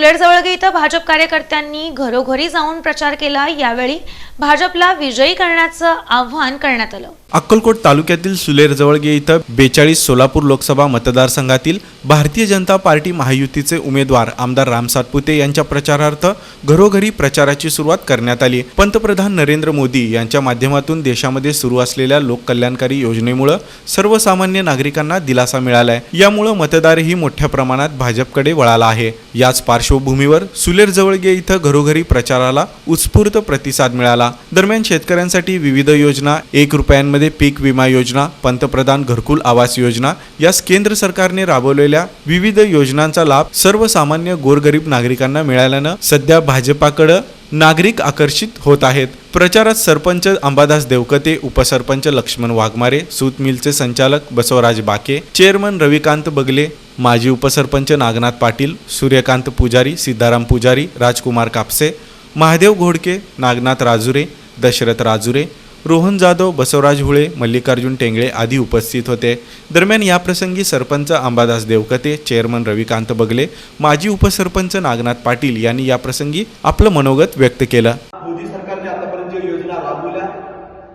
सुलेर जवळगे इथं भाजप कार्यकर्त्यांनी घरोघरी जाऊन प्रचार केला. यावेळी भाजपला विजयी करण्याचं आव्हान करण्यात आलं. अक्कलकोट तालुक्यातील सुलेर जवळगे इथं बेचाळीस सोलापूर लोकसभा मतदारसंघातील भारतीय जनता पार्टी महायुतीचे उमेदवार आमदार राम सातपुते यांच्या प्रचारार्थ घरोघरी प्रचाराची सुरुवात करण्यात आली. पंतप्रधान नरेंद्र मोदी यांच्या माध्यमातून देशामध्ये सुरू असलेल्या लोककल्याणकारी योजनेमुळे सर्वसामान्य नागरिकांना दिलासा मिळालाय. यामुळे मतदारही मोठ्या प्रमाणात भाजपकडे वळाला आहे. याच पार्श्व पार्श्वभूमीवर सुलेर जवळगे इथं घरोघरी प्रचाराला उत्स्फूर्त प्रतिसाद मिळाला. दरम्यान शेतकऱ्यांसाठी विविध योजना एक रुपयांमध्ये पीक विमा योजना पंतप्रधान घरकुल आवास योजना यास केंद्र सरकारने राबवलेल्या विविध योजनांचा लाभ सर्वसामान्य गोरगरीब नागरिकांना मिळाल्यानं सध्या भाजपाकडं नागरिक आकर्षित होत आहेत. प्रचारात सरपंच अंबादास देवकते उपसरपंच लक्ष्मण वाघमारे सूत मिलचे संचालक बसवराज बाके चेअरमन रविकांत बगले माजी उपसरपंच नागनाथ पाटील सूर्यकांत पुजारी सिद्धाराम पुजारी राजकुमार कापसे महादेव घोडके नागनाथ राजुरे दशरथ राजुरे रोहन जाधव बसवराज हुळे मल्लिकार्जुन टेंगळे आदी उपस्थित होते. दरम्यान याप्रसंगी सरपंच अंबादास देवकते चेअरमन रविकांत बगले माजी उपसरपंच नागनाथ पाटील यांनी याप्रसंगी आपलं मनोगत व्यक्त केलं. मोदी सरकारने आतापर्यंत ज्या योजना राबवल्या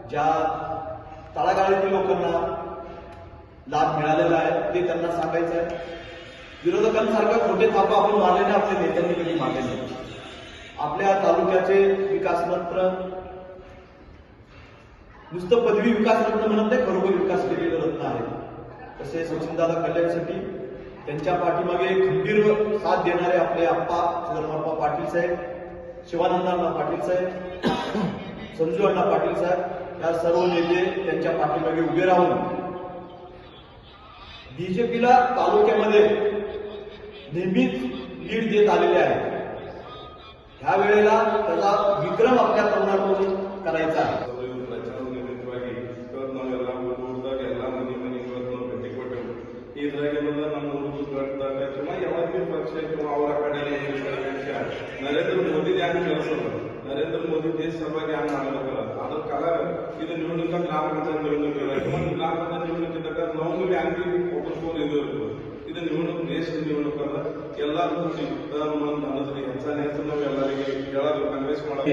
ज्या तळागाळातील लोकांना लाभ मिळालेला आहे ते त्यांना सांगायचं आहे. विरोधकांसारखं खोटे थापा आपण मारले नाही आपल्या नेत्यांनी कधी मारले नाही आपल्या तालुक्याचे विकास मात्र नुसतं पदवी विकास रत्न म्हणत नाही खरोखर विकास केलेलं रत्न आहे तसे सचिनदादा कल्याणसाठी त्यांच्या पाठीमागे खंबीर साथ देणारे आपले आप्पा सुधर्माप्पा पाटील साहेब शिवानंदांना पाटील साहेब संजू अण्णा पाटील साहेब या सर्व नेते त्यांच्या पाठीमागे उभे राहून बीजेपीला तालुक्यामध्ये नेहमीच लीड देत आलेले आहे ह्या वेळेला त्याचा विक्रम आपल्या तरुणांमधून ನರೇಂದ್ರ ನಮ್ಮ ಊರು ಕಟ್ಟದಾಗ ಕಿಂवा ಯಾವಾಗ ಪಕ್ಷ ಕಿंवा ಅವರ ಕಡೆಯಲ್ಲಿ ಏನು ಹೇಳೋದಕ್ಕೆ ನರೇಂದ್ರ ಮೋದಿ ಯಾಕೆ ಕೆಲಸಲ್ಲ ನರೇಂದ್ರ ಮೋದಿ ದೇಶ ಸಭೆಗೆ ಹ್ಯಾಂಗ ಮಾಡ್ಬೇಕಲ್ಲ ಅದ್ರ ಕಲ, ಇದು ನಿವಡಕ ಗ್ರಾಮ ಪಂಚಾಯತ್ ನಿವಡಕ ಒಂದು ಗ್ರಾಮ ಪಂಚಾಯತ್ ನಿವಡಕ ಇದು ಇದು ನಿವಡಕ ದೇಶ ನಿವಡಕ ಅಲ್ಲ ಎಲ್ಲರಿಗೂ ಅನ್ನೋದ್ರಿ ಹೆಚ್ಚು ನಾವು ಎಲ್ಲರಿಗೆ ಹೇಳೋದು ಕನ್ವಿನ್ಸ್ ಮಾಡೋದು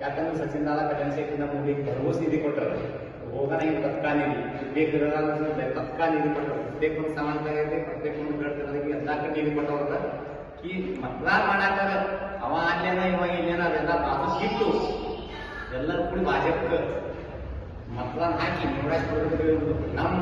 ಯಾಕಂದ್ರೆ ಸಚಿನ್ ನಾಳ ಕಟನ್ ಸೇರಿದ ಮೂವಿಗೆ ಭರವಸೆ ಇದೆ ಕೊಟ್ಟರೆ. ಹೋಗೋಣ ಈಗ ಬೇಕಿರೋದಾಗ ತತ್ಕಾಲ ನಿಧಿ ಕೊಟ್ಟರು ಪ್ರತ್ಯೇಕ ಒಂದು ಸಮಾನತೆ ಪ್ರತ್ಯೇಕ ಒಂದು ಬೆಳೆದಿರೋದಕ್ಕೆ ಎಲ್ಲ ಕಡೆ ನಿಧಿ ಕೊಟ್ಟವ್ರ ಈ ಮತದಾನ ಮಾಡಾಕ ಅವ ಅಲ್ಲೇನ ಇವಾಗ ಇಲ್ಲೇನ, ಅದೆಲ್ಲ ಅದು ಸಿಟ್ಟು. ಎಲ್ಲರೂ ಕೂಡಿ ಭಾಜಪಕ್ಕೆ ಮತದಾನ ಹಾಕಿ ನೋಡಕ್ಕೆ ನಮ್ಮ